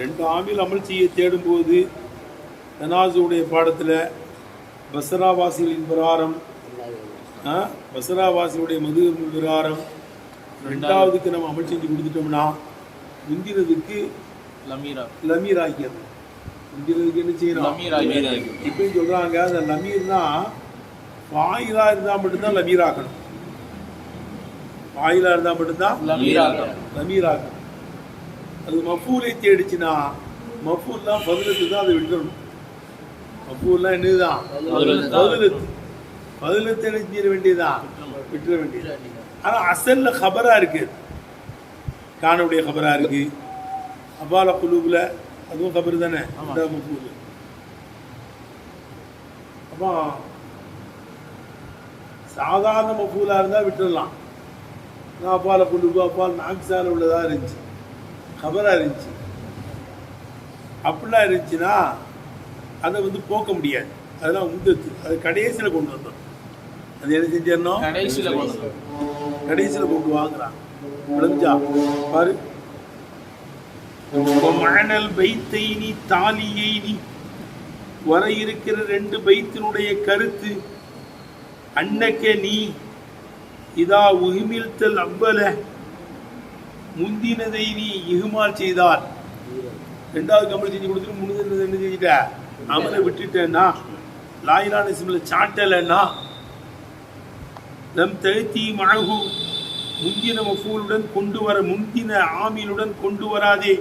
ரெண்டு ஆமில் அமல் செய்ய தேடும்போது தனாசுடைய பாடத்தில் பசராவாசிகளின் பிரகாரம் பசராவாசியுடைய மது பிரகாரம் ரெண்டாவதுக்கு நம்ம அமல் செஞ்சு கொடுத்துட்டோம்னா முந்தினதுக்கு லமீரா. லமீர் ஆக்கியது முந்தினதுக்கு என்ன செய்யணும் இப்பயும் சொல்றாங்க அந்த லமீர்னா வாயிலா இருந்தா மட்டும்தான் லமீர் ஆக்கணும் வாயிலா இருந்தா மட்டும்தான் லமீர் ஆகணும் லமீர் ஆக்கணும் அது மஃபூலை தேடிச்சுன்னா மஃபூல்லாம் பதிலத்து தான் அதை விட்டுறணும். மஃபூல்லாம் என்னதுதான் பதிலத்து தான். பதிலத்து பதிலத்து என்ன செய்ய வேண்டியதுதான் விட்டுற வேண்டியது. ஆனா அசல்ல ஹபரா இருக்கு. கானுடைய ஹபரா இருக்கு. அபால குலூப்ல அதுவும் கபர் தானே? மஃபூல். அப்போ சாதாரண மஃபூலா இருந்தா விட்டுறலாம். நான் அப்பால குலூபு அப்பால் நாக்ஸால உள்ளதா இருந்துச்சு. கபரா இருந்துச்சு. அப்படிலாம் இருந்துச்சுன்னா அதை வந்து போக்க முடியாது. அதெல்லாம் உந்தத்து அது கடைசியில் கொண்டு வந்தோம். அது என்ன செஞ்சிடணும்? கடைசியில கொண்டு வந்தோம். கடைசியில் கொண்டு வாங்குறான். விளைஞ்சா பாரு. மணல் பைத்தைனி தாலியைனி வர இருக்கிற ரெண்டு பைத்தினுடைய கருத்து அன்னக்க நீ இதா உகிமிழ்த்தல் அவ்வல. முந்தினதை நீ இகுமால் செய்தால். ரெண்டாவது கம்பளி செஞ்சு கொடுத்துட்டு முந்தினதை என்ன செஞ்சுட்ட? அமலை விட்டுட்டேன்னா லாயிலான சிம்ல சாட்டலைன்னா லம் தழுத்தி மழகு முந்தின மஃபூலுடன் கொண்டு வர முந்தின ஆமிலுடன் கொண்டு வராதே.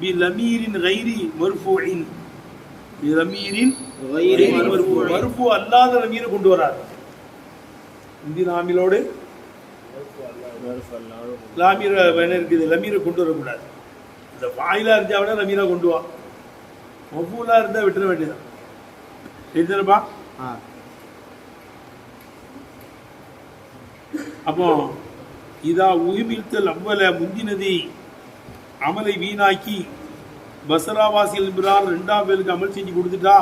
பி லமீரின் கைரி மர்ஃபூஇன். பி லமீரின் மர்ஃபூ அல்லாத லமீரை கொண்டு வராது. முந்தின ஆமிலோடு லாமீர வேணும் இருக்குது லமீரை கொண்டு வரக்கூடாது. இந்த வாயிலா இருந்தா விட லமீரா கொண்டு வா. மஃபூலா இருந்தா விட்டுற வேண்டியதான் தெரிஞ்சப்பா அப்போ இதா உயிமிழ்த்தல் அவ்வல முந்தினதை. அமலை வீணாக்கி பசராவாசிகள் என்பதால் ரெண்டாம் பேருக்கு அமல் செஞ்சு கொடுத்துட்டா.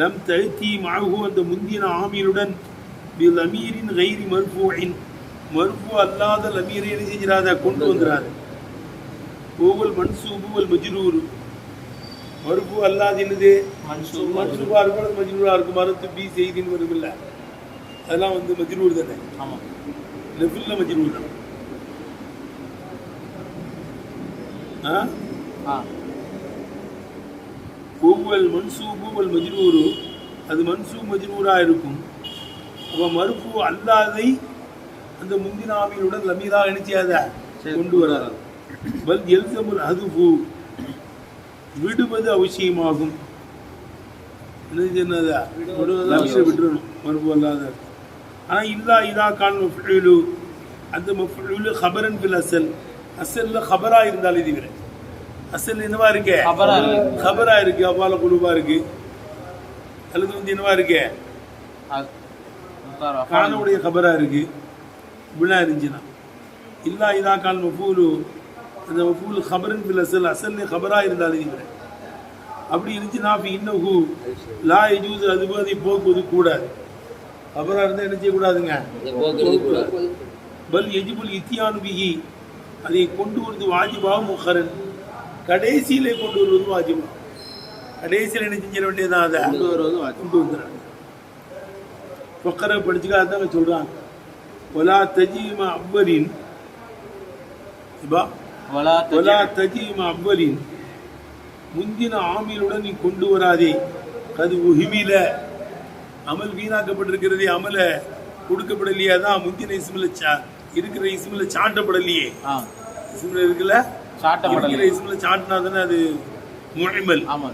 லம் தழுத்தி மாகு அந்த முந்தின ஆமிலுடன் பில் அமீரின் கைரி மர்ஃபூஇன் மர்ஃபூ அல்லாத லமீரை என்ன செஞ்சிடாத கொண்டு வந்துடாது ஓவல் மன்சூபு வல் மஜ்ரூர். மர்ஃபூ அல்லாது என்னது? மன்சூப். இருக்கும் அல்லது மஜ்ரூரா இருக்கும் மரத்து பி செய்தின்னு வரும் இல்ல அதெல்லாம் வந்து மஜ்ரூர் தானே? ஆமா. லெஃபில்ல மஜ்ரூர் தான். ஒவ்வொரு மன்சூபு வல் மஜ்ரூரு. அது மன்சூப் மஜ்ரூரா இருக்கும். அப்ப மறுப்பு அல்லாதை அந்த முந்தின ஆமியுடன் லமீரா நினைச்சாத கொண்டு வராது பல் எல்சமுல் அதுபு விடுவது அவசியமாகும். என்னதா லமீரை விட்டுறணும். மறுப்பு அல்லாத. ஆனா இல்லா இதா கான் மஃபூலு அந்த மஃபூலு ஹபரன் பில் அசல். அசல்ல ஹபரா இருந்தால் இது வேற அசல் என்னவா இருக்கே? கபரா இருக்கு. அப்பால குழுவா இருக்கு. அல்லது வந்து என்னவா இருக்கு. கானுடைய கபரா இருக்கு. விழா இருந்துச்சுன்னா இல்லா இதா கால் மஃபூலு அந்த மஃபூல் ஹபருன் பில் அசல் அசல்ல ஹபராக இருந்தாலும் இருக்கிறேன் அப்படி இருந்துச்சுன்னா அப்போ இன்னும் ஹூ லா யஜூஸ் அது போது அதை போக்குவது கூடாது. ஹபராக இருந்தால் என்ன செய்யக்கூடாதுங்க? பல் எஜிபுல் இத்தியான் பிஹி அதை கொண்டு வருவது வாஜிபா முஹரன். கடைசியிலே கொண்டு வருவது வாஜிபா. கடைசியில் என்ன செஞ்சிட வேண்டியதான் அதை? கொண்டு வருவது கொண்டு வந்துடுறாங்க ஃபக்கரை படிச்சுக்காதான் சொல்கிறாங்க ஒலா தஜீம ஒலா தஜி- தஜீம அவ்வலின் முந்தின ஆமிலுடன் நீ கொண்டு வராதே. அது உஹிமில அமல் வீணாக்கப்பட்டிருக்கிறதே அமல. கொடுக்கப்படலையே? அதான் முந்தின இஸ்மில் இருக்கிற இஸ்மில் சாட்டப்படலையே. இஸ்மில் இருக்குல்ல? சாட்டப்படலை. இஸ்மில் சாட்டினா தானே அது முஹிமல். ஆமா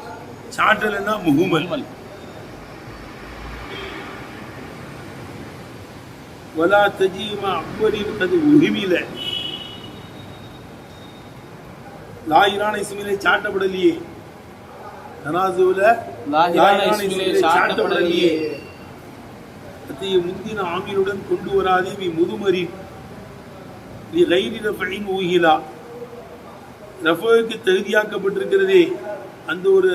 சாட்டலைன்னா முஹுமல். வலா தஜீமா அவ்வரின் அது உரிமையில லாயிரான இஸ்மிலே சாட்டப்படலையே தனாசுவில் சாட்டப்படலையே அத்தைய முந்தின ஆமீருடன் கொண்டு வராதே நீ முதுமரின் நீ கைரி ரஃபைன் ஊகிலா ரஃபோவுக்கு தகுதியாக்கப்பட்டிருக்கிறதே அந்த ஒரு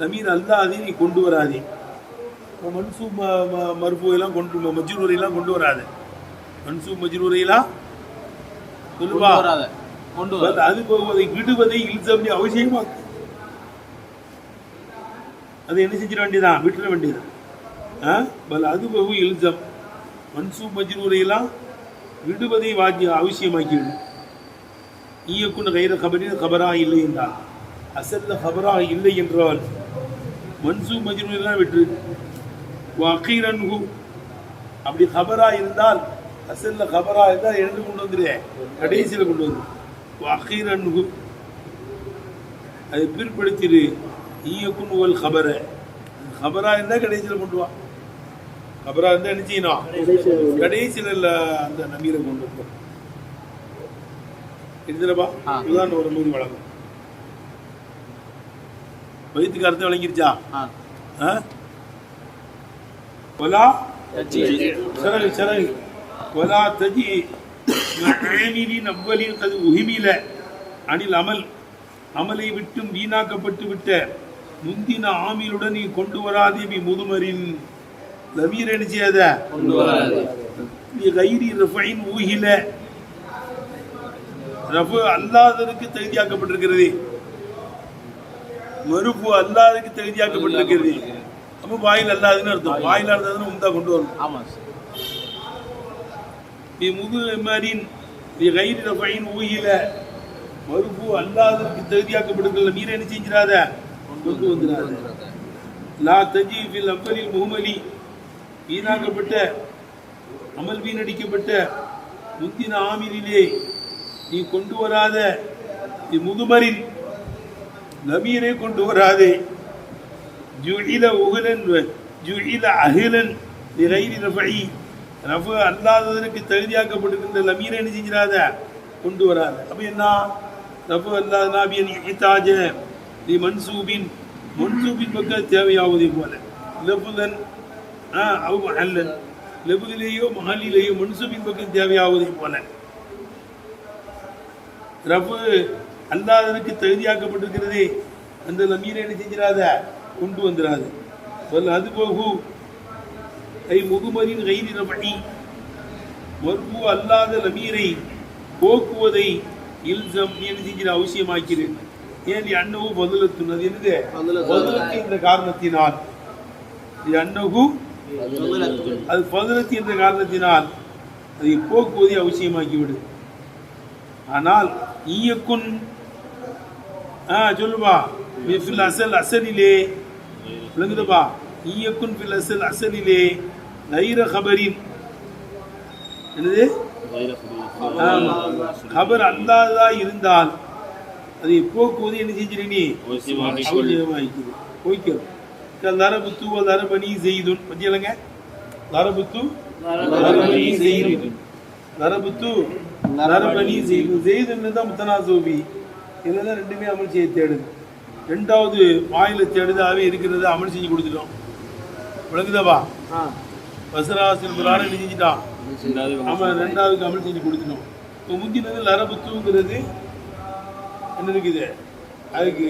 நமீன் அல்லாதே நீ கொண்டு வராதே மன்சூப் ம- ம- மர்ஃபூ எல்லாம் கொண்டு மஜ்ரூரையெல்லாம் கொண்டு வராது. மன்சூப் மஜ்ரூரையெல்லாம் கொண்டு வராத. கொண்டு பல் வர அது போவதை விடுவதை இல்சம் அவசியமாக்கு அதை என்ன செஞ்சிட வேண்டியதான் விட்டுற வேண்டியதான் ஆ? பல் அது பகு இல்சம். மன்சூப் மஜ்ரூரையெல்லாம் விடுவதை வாக்கிய அவசியமாக்கிவிடும் ஈயக்குன் கைர கபரின் கபரா இல்லை என்றால் அசல்ல கபரா இல்லை என்றால் மன்சூப் மஜ்ரூரெல்லாம் விட்டு அப்படி கபரா இருந்தால் அசல்ல கபரா இருந்தால் எழுந்து கொண்டு வந்துரு? கடைசியில் கொண்டு வந்து. அக்கீரன்ஹு அதை பிற்படுத்திடு ஈயக்குன் உவல் கபர. கபரா இருந்தால் கடைசியில் கொண்டு வா. கபரா இருந்தால் என்ன செய்யணும்? கடைசியில் அந்த நமீரை கொண்டு எழுதுலப்பா ஆ. உதாரணம் ஒரு மூணு வழங்கும் வயிற்றுக்கு அர்த்தம் விளங்கிருச்சா? ஆ? ولا தஜி سرق سرق ولا تجي عامل أول قد أهمل عن العمل அமலை விட்டும் வீணாக்கப்பட்டு விட்ட முந்தின ஆமிலுடன் நீ கொண்டு வராதே பி முதுமரின் லமீர் என்ன செய்யாத கொண்டு வராது நீ கைரி ரஃபைன் ஊகில ரஃபு அல்லாததற்கு தகுதியாக்கப்பட்டிருக்கிறது மறுப்பு அல்லாததுக்கு தகுதியாக்கப்பட்டிருக்கிறது அப்போ வாயில் அல்லாதுன்னு அர்த்தம். வாயில். அல்லாதுன்னு உந்தா கொண்டு வரணும். ஆமா சார் நீ முதுமரின் நீ கைரி ரஃபைன் ஊகில மறுப்பு அல்லாததற்கு தகுதியாக்கப்பட்டிருக்கல நீர் என்ன செஞ்சிடாத? கொண்டு வந்துடாத. லா தஜி ஃபில் அவ்வலில் முகமலி வீணாக்கப்பட்ட அமல் வீணடிக்கப்பட்ட முந்தின ஆமிலே நீ கொண்டு வராத. நீ முதுமரின் நபீரை கொண்டு வராதே. ஜுஇல உகுலன் வ- ஜுஇல அகிலன் நிறைரி ரஃபை ரஃபு அல்லாததற்கு தகுதியாக்கப்பட்டிருக்கின்ற லமீரை என்ன செஞ்சிடாத கொண்டு வராது அப்ப என்ன ரஃபு அல்லாத நாபியன் இஹ்தாஜ தி மன்சூபின் மன்சூபின் பக்கம் தேவையாவதை போல லபுதன் ஆ அவ மஹல்லன் லபுதிலேயோ மஹலிலேயோ மன்சூபின் பக்கம் தேவையாவதை போல ரஃபு அல்லாதனுக்கு தகுதியாக்கப்பட்டிருக்கிறது அந்த லமீரை என்ன செஞ்சிடாத கொண்டு வந்துடாது வல் அது போகு ஐ முகுமரின் கைதி ரபணி மர்பு அல்லாத லமீரை போக்குவதை இல்சம் செஞ்சிட அவசியமாக்கிறேன் ஏன் அன்னகு பதிலத்துன் அது என்னது பதிலத்து என்ற காரணத்தினால். இது அன்னகு அது பதிலத்து என்ற காரணத்தினால் அதை போக்குவதை அவசியமாக்கிவிடு. ஆனால் ஈயக்குன் ஆ ஃபில் அசல் அசலிலே விளங்குதுப்பா ஈயக்குன் பில் அசல் அசலிலே தைர கபரின். என்னது? கபர் அல்லாததா இருந்தால் அதை போக்குவது என்ன செஞ்சிரு நீ? அவசியமாய்க்குது போய்க்கிறோம். தரபுத்து தரபணி செய்துன். பத்தியலங்க தரபுத்து தரபணி செய்து நரபுத்து நரபணி செய்து செய்துன்னு தான் முத்தனா சோபி. தான் ரெண்டுமே அமல் செய்ய தேடுது. ரெண்டாவது வாயில தேடுதாவே இருக்கிறத அமல் செஞ்சு கொடுத்துட்டோம். விளங்குதாப்பா? வசராசின் என்ன செஞ்சுட்டான் ஆமாம் ரெண்டாவதுக்கு அமல் செஞ்சு கொடுத்துட்டோம். இப்போ முந்தினது லரபுத்துங்கிறது என்ன இருக்குது? அதுக்கு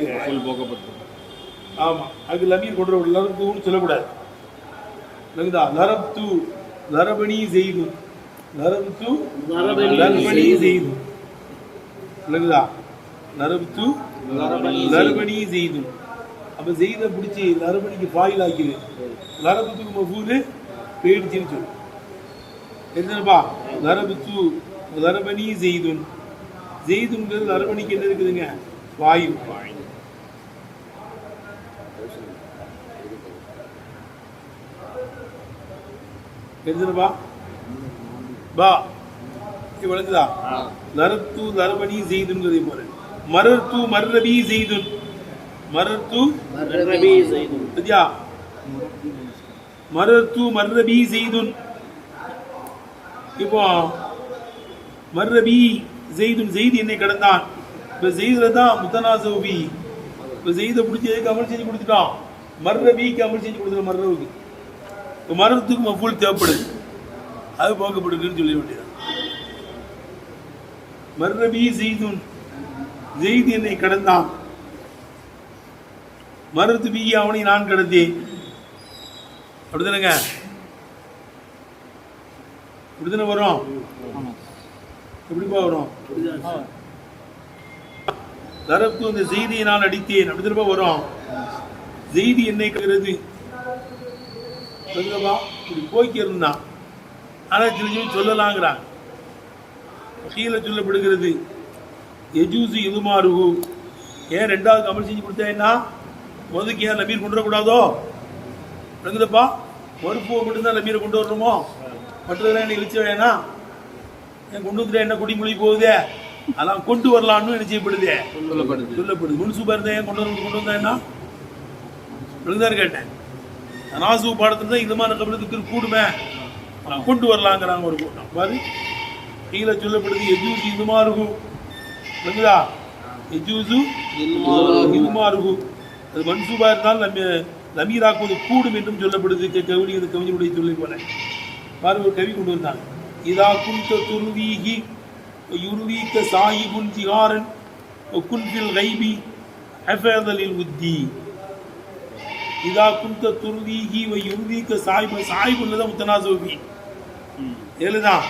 ஆமாம் அதுக்கு லமீர் கொண்டு வர லரபுத்துன்னு சொல்லக்கூடாது. விளங்குதா? லரப்து லரபணி செய்து. லரப்து லர்பணி செய்து. விளங்குதா? லரப்து லர்பணி செய்து. அப்ப செய்த பிடிச்சி லரபணிக்கு பாயில் ஆக்கிது லரபத்துக்கு மஃபூலு போயிடுச்சுன்னு சொல்லு என்னப்பா? லரபத்து லரபணி செய்துன். செய்துங்கிறது லரபணிக்கு என்ன இருக்குதுங்க? வாயில் தெரிஞ்சுனப்பா பா. இது விளங்குதா நரத்து நரபணி செய்துங்கிறதை போல மரத்து மர்ரபி செய்துன். மரத்து சரியா மரத்து மர்ரபி செய்துன். இப்போ மர்ரபி செய்துன் செய்தி என்னை கடந்தான். இப்போ செய்துல தான் முத்தனாசோபி. இப்போ செய்த பிடிச்சதுக்கு அமல் செஞ்சு கொடுத்துட்டான் மர்ரபிக்கு அமல் செஞ்சு கொடுத்துட்டான் மர்ரவுக்கு இப்போ மரத்துக்கு மஃபூல் தேவைப்படுது. அது போக்கப்படுதுன்னு சொல்ல வேண்டியது மர்ரபி செய்துன். ஜெய்து என்னை கடந்தான். மருத்து பி அவனை நான் கடந்தேன். அப்படிதானங்க? அப்படிதானே வரும்? எப்படிப்பா வரும்? தரப்பு இந்த செய்தியை நான் அடித்தேன். அப்படி வரும்? செய்தி என்னை கருது சொல்லுவா இப்படி போய்க்கு இருந்தான். ஆனால் திரும்பி சொல்லலாங்கிறான். கீழே சொல்லப்படுகிறது. எஜூசு இதுமாருகு ஏன் ரெண்டாவது அமல் செஞ்சு கொடுத்தேன்னா முதலுக்கு ஏன் நபீர் கொண்டு வரக்கூடாதோ? விளங்குதப்பா. மறுப்புவை மட்டும்தான் நபீரை கொண்டு வரணுமோ? மற்றதெல்லாம் என்ன இழிச்ச வேணாம் ஏன் கொண்டு வந்துட்டு என்ன? குடி மொழி போகுதே. அதெல்லாம் கொண்டு வரலாம்னு என்ன செய்யப்படுதே? சொல்லப்படுது. சொல்லப்படுது. முன்சூபா இருந்தா ஏன் கொண்டு வந்து கொண்டு வந்தா என்ன? விழுந்தாரு கேட்டேன். நாசு பாடத்துல தான் இந்த மாதிரி கபலத்துக்கு கூடுமே. கொண்டு வரலாங்கிறாங்க ஒரு கூட்டம். பாரு. கீழே சொல்லப்படுது எஜூசு இதுமா இருக்கும் விளங்குதா எஜூசு இதுமா இருக்கும் அது மன்சூபா இருந்தாலும் நம்ம லமீராக்குவது கூடும் என்றும் சொல்லப்படுது. க- கவிஞர் இந்த கவிஞருடைய சொல்லி போல. பாரு ஒரு கவி கொண்டு வந்தாங்க இதா குந்த துருவீகி யுருவீக்க சாயிபுன் ஜிகாரன் குன்பில் கைபி ஹஃபதலில் உத்தி. இதா குந்த துருவீகி வ யுருவீக்க சாயிபு சாயிபுல தான் முத்தனாசோபி. ஏழுதான்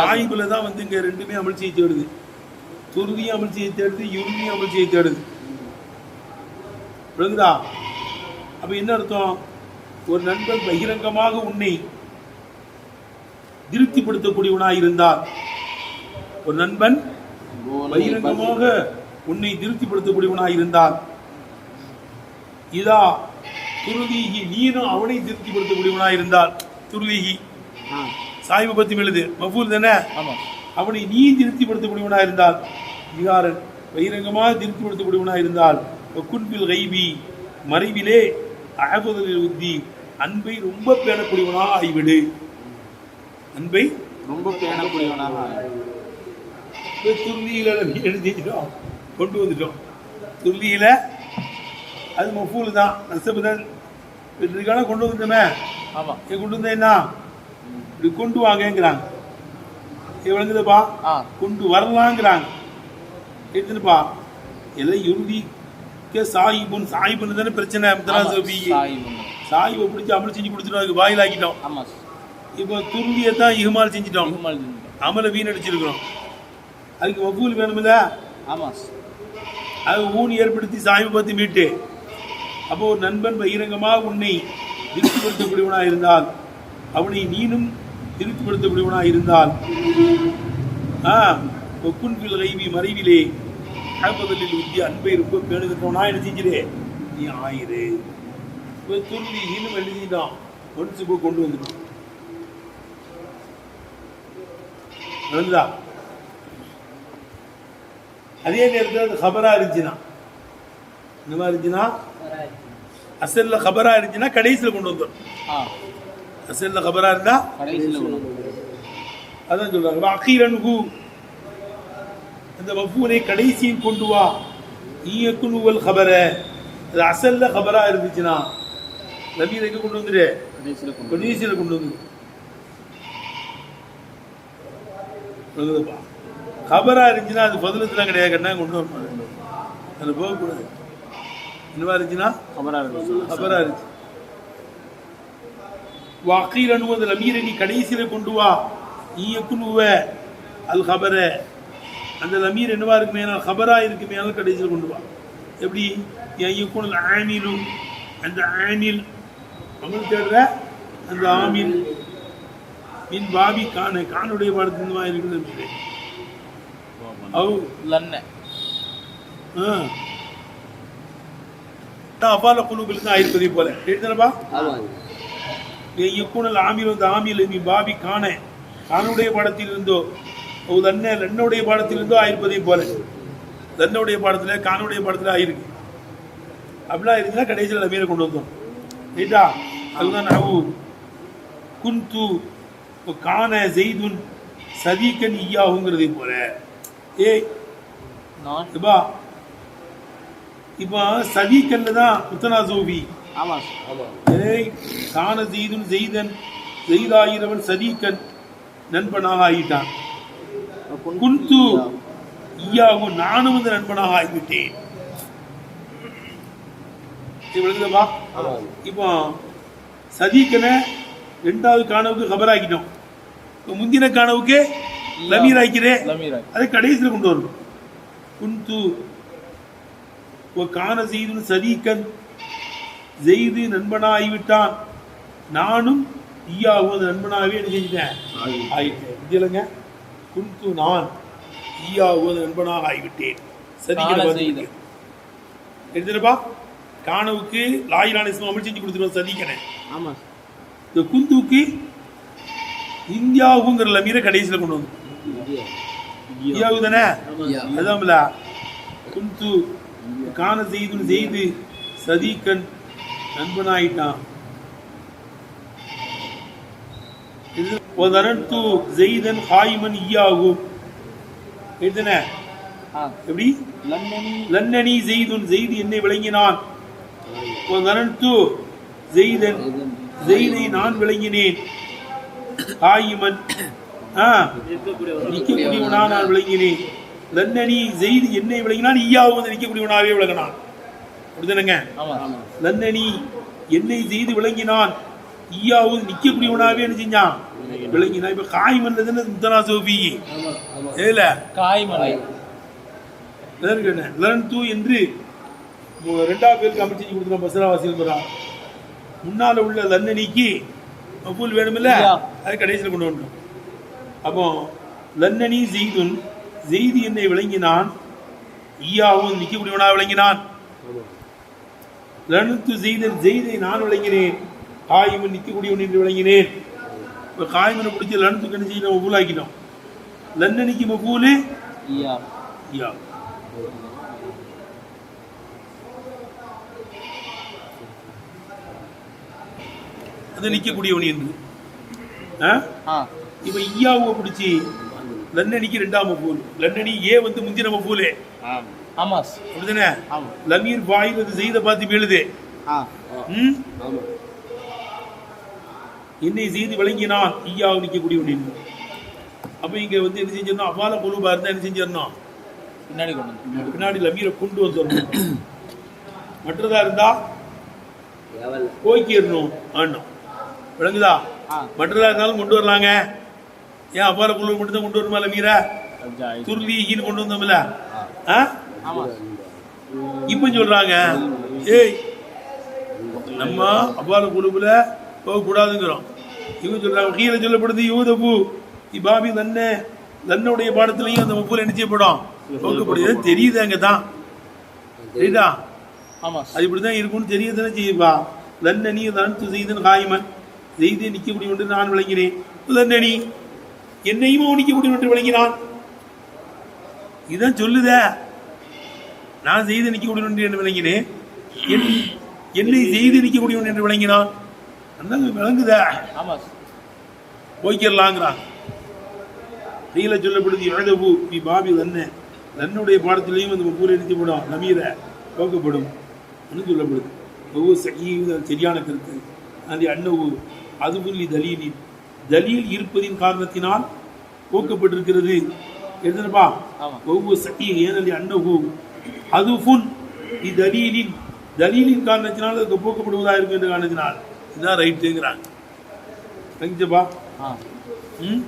சாஹிப்ல தான் தான் வந்து இங்க ரெண்டுமே அமிழ்ச்சியை தேடுது. துருவியும் அமிழ்ச்சியை தேடுது யுருவியும் அமிழ்ச்சியை தேடுது. விளங்குதா? அப்ப என்ன அர்த்தம்? ஒரு நண்பன் பகிரங்கமாக உன்னை திருப்திப்படுத்தக்கூடியவனாக இருந்தால் ஒரு நண்பன் பகிரங்கமாக உன்னை திருப்திப்படுத்தக்கூடியவனாக இருந்தால் இதா துருவீகி நீனும் அவனை திருப்திப்படுத்தக்கூடியவனாக இருந்தால் துருவீகி சாய்பை பத்தி எழுது மஃபூல் தானே? ஆமா. அவனை நீ திருப்திப்படுத்தக்கூடியவனா இருந்தால் விகாரன் பகிரங்கமாக திருப்திப்படுத்தக்கூடியவனா இருந்தால் குன்பில் கைபி மறைவிலே அகபதலில் உத்தி அன்பை ரொம்ப பேணக்கூடியவனாக ஆகிவிடு அன்பை ரொம்ப பேணக்கூடியவனாக துருவியில எழுதிட்டோம் கொண்டு வந்துட்டோம். துருவியில அது மஃபூல் தான். நசபு தான் வெற்றிக்கான கொண்டு வந்துட்டோமே. ஆமா. இங்க கொண்டு வந்தா என்ன? இப்படி கொண்டு வாங்கங்கிறாங்க. இது விளங்குதுப்பா? ஆ. கொண்டு வரலாங்கிறாங்க. எடுத்துப்பா எல்லாம் இறுதிக்க சாயிபுன் சாயிபுன்னு தானே பிரச்சனை முத்தலாக் சோபி சாஹிப் சாயிபை பிடிச்சி அமல் செஞ்சு கொடுத்துட்டோம் அதுக்கு வாயிலாக்கிட்டோம். ஆமா இப்போ துருவியை தான் இகுமால் செஞ்சிட்டோம். இகுமல் அமலை வீணடிச்சிருக்கிறோம். அதுக்கு வக்கூல் வேணுமில்ல? ஆமா அது ஊன் ஏற்படுத்தி சாய்வை பற்றி மீட்டு. அப்போ ஒரு நண்பன் பகிரங்கமாக உன்னை திருப்திப்படுத்தக்கூடியவனாக இருந்தால் அவனை நீனும் திருப்திப்படுத்தக்கூடியவனாக இருந்தால் ஒக்குன்பில் கைவி மறைவிலே காப்பதலில் உத்தி அன்பை ரொம்ப பேணுகின்றவனா என்ன செஞ்சிரு? நீ ஆயிரு. துருவி இன்னும் எழுதிட்டான். ஒன்று இப்போ கொண்டு வந்துட்டோம் நடந்தா அதே நேரத்தில் அது ஹபரா இருந்துச்சுன்னா. இந்த மாதிரி இருந்துச்சுன்னா அசல்ல ஹபரா இருந்துச்சுன்னா கடைசியில் கொண்டு வந்துடும் அசல்ல ஹபரா இருந்தா? அதான் சொல்றாங்க. அக்கீரன்கு அந்த மஃபூலை கடைசியில் கொண்டு வா. ஈயக்குனுவல் ஹபர அது அசல்ல ஹபரா இருந்துச்சுன்னா நபீர் எங்க கொண்டு வந்துடு கடைசியில் கொண்டு வந்து ஹபரா இருந்துச்சுன்னா அது பதிலத்தில் கிடையாது. கண்ணா கொண்டு வரணும். அது. போகக்கூடாது. என்னவா இருந்துச்சுன்னா? கபரா இருக்கு ஹபரா இருந்துச்சு. வாக்கீல் அணுவது லமீரை நீ கடைசியில் கொண்டு வா. ஈயக்குனுவ அல் ஹபர அந்த லமீர் என்னவா இருக்குமே? ஹபரா இருக்குமே? கடைசியில் கொண்டு வா. எப்படி? ஐயக்குனல் ஆமிலும் அந்த ஆமில். அமல் தேடுற? அந்த ஆமில். மின் பாபி கான கானுடைய பாடத்தின் இருக்குது அவு. லன்ன. ஆ. அபால குழுக்கள் தான் ஆயிருப்பதை போல. எழுதுனப்பா? இயக்குனல் ஆமில் வந்து ஆமில் நீ பாபி காண. கானுடைய பாடத்தில் இருந்தோ தன்ன லன்னுடைய பாடத்தில் இருந்தோ ஆயிருப்பதை போல. தன்னுடைய பாடத்துல கானுடைய பாடத்துல ஆயிருக்கு. அப்படிலாம் இருந்துச்சுன்னா கடைசியில் நபீரை கொண்டு வந்தோம் ரைட்டா? அதுதான் அவு குந்து கான ஜெய்துன் சதீக்கன் ஈயாகுங்கிறதை போல. ஏய் இப்பா இப்போ சதீக்கல்ல தான் முத்தனா சோபி. ஆமா ஏய் கான செய்துன் செய்தன் செய்தாயிரவன் சதீக்கன் நண்பனாக ஆகிட்டான் குந்து ஈயாகும் நானும் இந்த நண்பனாக ஆகிவிட்டேன் விளங்குதப்பா இப்போ சதீக்கனை ரெண்டாவது காணவுக்கு குந்து ஒரு கான செய்து சதீக்கன் செய்து நண்பனாகிவிட்டான் நானும் ஈயாவும் அந்த நண்பனாகவே என்ன செஞ்சிட்டேன்? ஆயிட்டேன். இது இல்லைங்க குந்து நான் ஈயாவும் அந்த நண்பனாக ஆகிவிட்டேன். செய்து. எடுத்துருப்பா கானவுக்கு லாயிலான இஸ்லாம் அமல் செஞ்சு கொடுத்துருவோம் சதிக்கனே ஆமா. இந்த குந்துவுக்கு இந்தியாவுங்கிற லமீரை கடைசியில் கொண்டு வந்து. இந்தியாவு தானே? அதான்ல. குந்து கான செய்து செய்து சதீக்கன் நண்பனாயிட்டான். வதரன்து ஜெய்தன் ஹாயிமன் ஈயாகும். எழுதுன எப்படி? லன்னனி. ஜெய்துன் ஜெய்து என்னை விளங்கினான். வதரன்து ஜெய்தன் ஜெய்தை நான் விளங்கினேன். ஹாயிமன். ஆ. நிற்கக்கூடியவனா நான் விளங்கினேன். லன்னனி ஜெய்து என்னை விளங்கினான் வந்து நிற்கக்கூடியவனாவே விளங்கினான். அப்படிதானங்க ஆமா லன்னனி என்னை செய்து விளங்கினான். ஈயாவது நிற்கக்கூடியவனாவே என்ன செஞ்சான் விளங்கினான். இப்ப காய் மன்னதுன்னு முத்தனா சோபி ஏல காய்மலை லன் தூ என்று ரெண்டாவது பேருக்கு அமைச்சு கொடுத்துருவோம் பசரா வாசிக்கிறா முன்னால உள்ள லன்னனிக்கு மபூல் வேணுமில்ல. அது கடைசியில் கொண்டு வரணும். அப்போ லன்னனி ஜெய்துன் ஜெய்தி என்னை விளங்கினான். ஈயாவும் நிற்கக்கூடியவனா விளங்கினான். லனுத்து ஜெய்தன் ஜெய்தை நான் விளங்கினேன். காயிமன் நிற்கக்கூடியவன் என்று விளங்கினேன். இப்போ காயிமனை பிடிச்சி லனுத்துக்கு என்ன செய்யணும்? மபூல் ஆக்கிட்டோம் லன்னனிக்கு மபூலு ஈயா யா அது நிற்கக்கூடியவன் என்று. இப்போ ஈயாவை பிடிச்சி லன்னனிக்கு ரெண்டாம் மபூல் லன்னனி ஏ வந்து முந்தின மபூலே ஆமா அப்படிதானே? ஆமா. லமீர் வாயில் அது செய்த பார்த்து எழுது ஆ. ம்? என்னை செய்து விளங்கினான் ஈயாவை நிற்கக்கூடியவன் என்று அப்போ இங்கே வந்து என்ன செஞ்சிடணும் அவ்வால குழுபா இருந்தால் என்ன செஞ்சிடணும் பின்னாடி கொண்டு வந்து. பின்னாடி. லமீரை கொண்டு வந்துடணும் மற்றதா இருந்தா? போய்க்கிடணும் ஆடணும் விளங்குதா? ஆ. மற்றதா இருந்தாலும் கொண்டு வரலாங்க. ஏன் அப்பால குழு மட்டும் தான் கொண்டு வருமா லமீர? அஜா துர்லீகின்னு கொண்டு வந்தோம்ல. ஆ? இப்போ சொல்றாங்க ஏய் நம்ம அப்பால குழுவுல போகக்கூடாதுங்கிறோம். இவங்க சொல்றாங்க கீழே சொல்லப்படுது யூதபு இபாபி தன்ன தன்னுடைய பாடத்துலையும் அந்த முப்பூர் என்ன செய்யப்படும்? போக்கப்படுது தெரியுது அங்கே தான். சரிதா ஆமா. அது இப்படி தான் இருக்கும்னு தெரிய தானே செய்யுப்பா லன்னனி லன்து செய்தன் காய்மன். செய்தே நிற்கக்கூடிய என்று நான் விளங்கினேன். லன்னனி என்னையும் அவன் நிற்கக்கூடிய என்று விளங்கினான். இதான் சொல்லுதே. நான் செய்து நிற்கக்கூடிய ஒன்று என்று விளங்கினேன்? என் என்னை செய்து நிற்கக்கூடிய என்று விளங்கினான் அந்த விளங்குதே? போய்க்கிடலாங்கிறான் கீழே சொல்லப்படுது எழுதவு நீ பாபி லன்ன. லன்னுடைய பாடத்திலையும் அந்த பூரை நிறுத்தப்படும் நமீர போக்கப்படும் அப்படின்னு சொல்லப்படுது ஒவ்வொரு சகியும் சரியான கருத்து. அந்த அன்னவு அது புள்ளி தலீலின் தலீல் இருப்பதின் காரணத்தினால் போக்கப்பட்டிருக்கிறது எழுதுனப்பா. ஒவ்வொரு சகி ஏனலி அன்னகு அது புன் தலீலின் தலீலின் காரணத்தினால் அதுக்கு போக்கப்படுவதாக இருக்கும் என்ற காரணத்தினால். இதுதான் ரைட்டுங்கிறாங்க தெரிஞ்சப்பா ஆ. ம்?